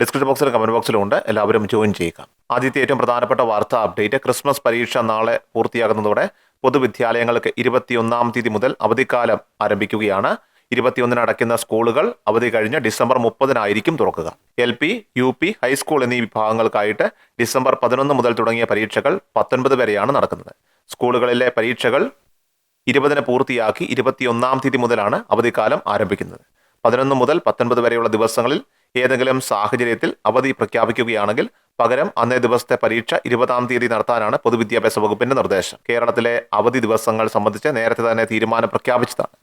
Description ബോക്സിലും comment ബോക്സിലും ഉണ്ട്. എല്ലാവരും ജോയിൻ ചെയ്യുക. ആദ്യത്തെ ഏറ്റവും പ്രധാനപ്പെട്ട വാർത്താ അപ്ഡേറ്റ് ക്രിസ്മസ് പരീക്ഷ നാളെ പൂർത്തിയാകുന്നതോടെ പൊതുവിദ്യാലയങ്ങൾക്ക് ഇരുപത്തിയൊന്നാം തീയതി മുതൽ അവധിക്കാലം ആരംഭിക്കുകയാണ്. ഇരുപത്തിയൊന്നിന് അടയ്ക്കുന്ന സ്കൂളുകൾ അവധി കഴിഞ്ഞ് ഡിസംബർ മുപ്പതിനായിരിക്കും തുറക്കുക. L P U P high school എന്നീ വിഭാഗങ്ങൾക്കായിട്ട് ഡിസംബർ പതിനൊന്ന് മുതൽ തുടങ്ങിയ പരീക്ഷകൾ പത്തൊൻപത് വരെയാണ് നടക്കുന്നത്. സ്കൂളുകളിലെ പരീക്ഷകൾ ഇരുപതിന് പൂർത്തിയാക്കി ഇരുപത്തിയൊന്നാം തീയതി മുതലാണ് അവധിക്കാലം ആരംഭിക്കുന്നത്. പതിനൊന്ന് മുതൽ പത്തൊൻപത് വരെയുള്ള ദിവസങ്ങളിൽ ഏതെങ്കിലും സാഹചര്യത്തിൽ അവധി പ്രഖ്യാപിക്കുകയാണെങ്കിൽ പകരം അന്നേ ദിവസത്തെ പരീക്ഷ ഇരുപതാം തീയതി നടത്താനാണ് പൊതുവിദ്യാഭ്യാസ വകുപ്പിന്റെ നിർദ്ദേശം. കേരളത്തിലെ അവധി ദിവസങ്ങൾ സംബന്ധിച്ച് നേരത്തെ തന്നെ തീരുമാനം പ്രഖ്യാപിച്ചതാണ്.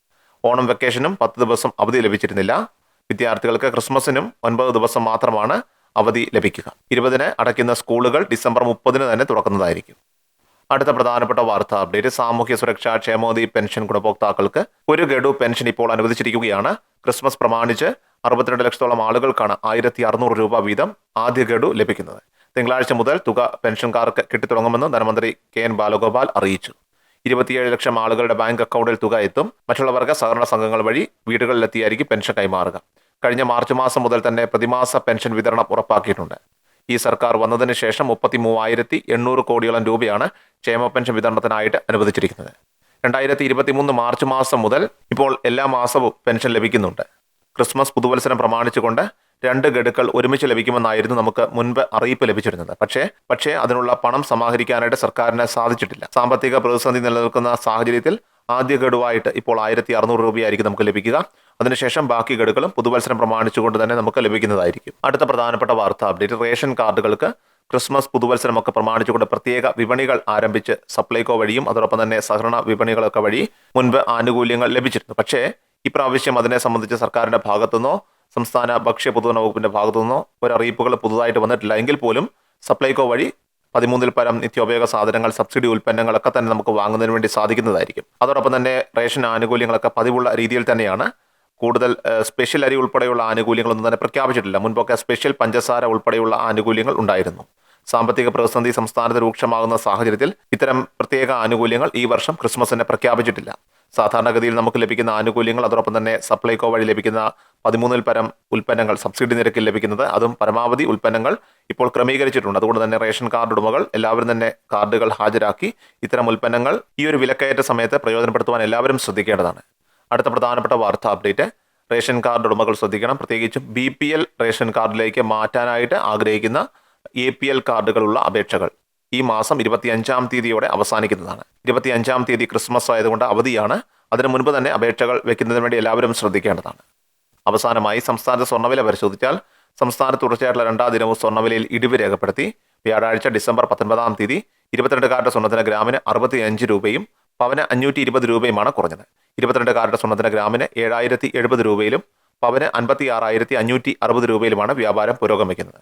ഓണം വെക്കേഷനും പത്ത് ദിവസം അവധി ലഭിച്ചിരുന്നില്ല. വിദ്യാർത്ഥികൾക്ക് ക്രിസ്മസിനും ഒൻപത് ദിവസം മാത്രമാണ് അവധി ലഭിക്കുക. ഇരുപതിന് അടയ്ക്കുന്ന സ്കൂളുകൾ ഡിസംബർ മുപ്പതിന് തന്നെ തുറക്കുന്നതായിരിക്കും. അടുത്ത പ്രധാനപ്പെട്ട വാർത്താ. അപ്ഡേറ്റ്. സാമൂഹ്യ സുരക്ഷാ ക്ഷേമോദി പെൻഷൻ ഗുണഭോക്താക്കൾക്ക് ഒരു ഗഡു പെൻഷൻ ഇപ്പോൾ അനുവദിച്ചിരിക്കുകയാണ്. ക്രിസ്മസ് പ്രമാണിച്ച് അറുപത്തിരണ്ട് ലക്ഷത്തോളം ആളുകൾക്കാണ് ആയിരത്തി അറുന്നൂറ് രൂപ വീതം ആദ്യ ഗഡു ലഭിക്കുന്നത്. തിങ്കളാഴ്ച മുതൽ തുക പെൻഷൻകാർക്ക് കിട്ടിത്തുടങ്ങുമെന്ന് ധനമന്ത്രി കെ എൻ ബാലഗോപാൽ അറിയിച്ചു. ഇരുപത്തിയേഴ് ലക്ഷം ആളുകളുടെ ബാങ്ക് അക്കൗണ്ടിൽ തുക എത്തും. മറ്റുള്ളവർക്ക് സഹകരണ സംഘങ്ങൾ വഴി വീടുകളിലെത്തിയായിരിക്കും പെൻഷൻ കൈമാറുക. കഴിഞ്ഞ മാർച്ച് മാസം മുതൽ തന്നെ പ്രതിമാസ പെൻഷൻ വിതരണം ഉറപ്പാക്കിയിട്ടുണ്ട്. ഈ സർക്കാർ വന്നതിന് ശേഷം മുപ്പത്തി മൂവായിരത്തി എണ്ണൂറ് കോടിയോളം രൂപയാണ് ക്ഷേമ പെൻഷൻ വിതരണത്തിനായിട്ട് അനുവദിച്ചിരിക്കുന്നത്. രണ്ടായിരത്തി ഇരുപത്തിമൂന്ന് മാർച്ച് മാസം മുതൽ ഇപ്പോൾ എല്ലാ മാസവും പെൻഷൻ ലഭിക്കുന്നുണ്ട്. ക്രിസ്മസ് പുതുവത്സരം പ്രമാണിച്ചുകൊണ്ട് രണ്ട് ഗഡുക്കൾ ഒരുമിച്ച് ലഭിക്കുമെന്നായിരുന്നു നമുക്ക് മുൻപ് അറിയിപ്പ് ലഭിച്ചിരുന്നത്. പക്ഷേ പക്ഷേ അതിനുള്ള പണം സമാഹരിക്കാനായിട്ട് സർക്കാരിന് സാധിച്ചിട്ടില്ല. സാമ്പത്തിക പ്രതിസന്ധി നിലനിൽക്കുന്ന സാഹചര്യത്തിൽ ആദ്യ ഗഡുവായിട്ട് ഇപ്പോൾ ആയിരത്തി അറുന്നൂറ് രൂപയായിരിക്കും നമുക്ക് ലഭിക്കുക. അതിനുശേഷം ബാക്കി ഗഡുക്കളും പുതുവത്സരം പ്രമാണിച്ചുകൊണ്ട് തന്നെ നമുക്ക് ലഭിക്കുന്നതായിരിക്കും. അടുത്ത പ്രധാനപ്പെട്ട വാർത്താ അപ്ഡേറ്റ്. റേഷൻ കാർഡുകൾക്ക് ക്രിസ്മസ് പുതുവത്സരമൊക്കെ പ്രമാണിച്ചുകൊണ്ട് പ്രത്യേക വിപണികൾ ആരംഭിച്ച് സപ്ലൈകോ വഴിയും അതോടൊപ്പം തന്നെ സഹകരണ വിപണികളൊക്കെ വഴി മുൻപ് ആനുകൂല്യങ്ങൾ ലഭിച്ചിരുന്നു. പക്ഷേ ഇപ്രാവശ്യം അതിനെ സംബന്ധിച്ച് സർക്കാരിന്റെ ഭാഗത്തുനിന്നോ സംസ്ഥാന ഭക്ഷ്യ പൊതുവന വകുപ്പിന്റെ ഭാഗത്തുനിന്നോ ഒരു അറിയിപ്പുകൾ പുതുതായിട്ട് വന്നിട്ടില്ല. എങ്കിൽ പോലും സപ്ലൈകോ വഴി പതിമൂന്നിൽ പരം നിത്യോപയോഗ സാധനങ്ങൾ സബ്സിഡി ഉൽപ്പന്നങ്ങളൊക്കെ തന്നെ നമുക്ക് വാങ്ങുന്നതിന് വേണ്ടി സാധിക്കുന്നതായിരിക്കും. അതോടൊപ്പം തന്നെ റേഷൻ ആനുകൂല്യങ്ങളൊക്കെ പതിവുള്ള രീതിയിൽ തന്നെയാണ്. കൂടുതൽ സ്പെഷ്യൽ അരി ഉൾപ്പെടെയുള്ള ആനുകൂല്യങ്ങളൊന്നും തന്നെ പ്രഖ്യാപിച്ചിട്ടില്ല. മുൻപൊക്കെ സ്പെഷ്യൽ പഞ്ചസാര ഉൾപ്പെടെയുള്ള ആനുകൂല്യങ്ങൾ ഉണ്ടായിരുന്നു. സാമ്പത്തിക പ്രതിസന്ധി സംസ്ഥാനത്ത് രൂക്ഷമാകുന്ന സാഹചര്യത്തിൽ ഇത്തരം പ്രത്യേക ആനുകൂല്യങ്ങൾ ഈ വർഷം ക്രിസ്മസിന് പ്രഖ്യാപിച്ചിട്ടില്ല. സാധാരണഗതിയിൽ നമുക്ക് ലഭിക്കുന്ന ആനുകൂല്യങ്ങൾ അതോടൊപ്പം തന്നെ സപ്ലൈകോ വഴി ലഭിക്കുന്ന പതിമൂന്നിൽ പരം ഉൽപ്പന്നങ്ങൾ സബ്സിഡി നിരക്കിൽ ലഭിക്കുന്നത് അതും പരമാവധി ഉൽപ്പന്നങ്ങൾ ഇപ്പോൾ ക്രമീകരിച്ചിട്ടുണ്ട്. അതുകൊണ്ട് തന്നെ റേഷൻ കാർഡ് ഉടമകൾ എല്ലാവരും തന്നെ കാർഡുകൾ ഹാജരാക്കി ഇത്തരം ഉൽപ്പന്നങ്ങൾ ഈ ഒരു വിലക്കയറ്റ സമയത്ത് പ്രയോജനപ്പെടുത്തുവാൻ എല്ലാവരും ശ്രദ്ധിക്കേണ്ടതാണ്. അടുത്ത പ്രധാനപ്പെട്ട വാർത്താ അപ്ഡേറ്റ്. റേഷൻ കാർഡ് ഉടമകൾ ശ്രദ്ധിക്കണം. പ്രത്യേകിച്ചും ബി പി എൽ റേഷൻ കാർഡിലേക്ക് മാറ്റാനായിട്ട് ആഗ്രഹിക്കുന്ന എ പി എൽ കാർഡുകളുള്ള അപേക്ഷകൾ. ഈ മാസം ഇരുപത്തിയഞ്ചാം തീയതിയോടെ അവസാനിക്കുന്നതാണ്. ഇരുപത്തിയഞ്ചാം തീയതി ക്രിസ്മസ് ആയതുകൊണ്ട് അവധിയാണ്. അതിനു മുൻപ് തന്നെ അപേക്ഷകൾ വെക്കുന്നതിന് വേണ്ടി എല്ലാവരും ശ്രദ്ധിക്കേണ്ടതാണ്. അവസാനമായി സംസ്ഥാനത്തെ സ്വർണവില പരിശോധിച്ചാൽ സംസ്ഥാനത്ത് തുടർച്ചയായിട്ടുള്ള രണ്ടാം ദിനവും സ്വർണവിലയിൽ ഇടിവ് രേഖപ്പെടുത്തി. വ്യാഴാഴ്ച ഡിസംബർ പത്തൊൻപതാം തീയതി ഇരുപത്തിരണ്ട് കാരുടെ സ്വർണത്തിന് ഗ്രാമിന് അറുപത്തിയഞ്ച് രൂപയും പവന് അഞ്ഞൂറ്റി ഇരുപത് രൂപയുമാണ് കുറഞ്ഞത്. ഇരുപത്തിരണ്ട് കാരുടെ സ്വർണത്തിന് ഗ്രാമിന് ഏഴായിരത്തി എഴുപത് രൂപയിലും പവന് അൻപത്തി ആറായിരത്തി അഞ്ഞൂറ്റി അറുപത് രൂപയിലുമാണ് വ്യാപാരം പുരോഗമിക്കുന്നത്.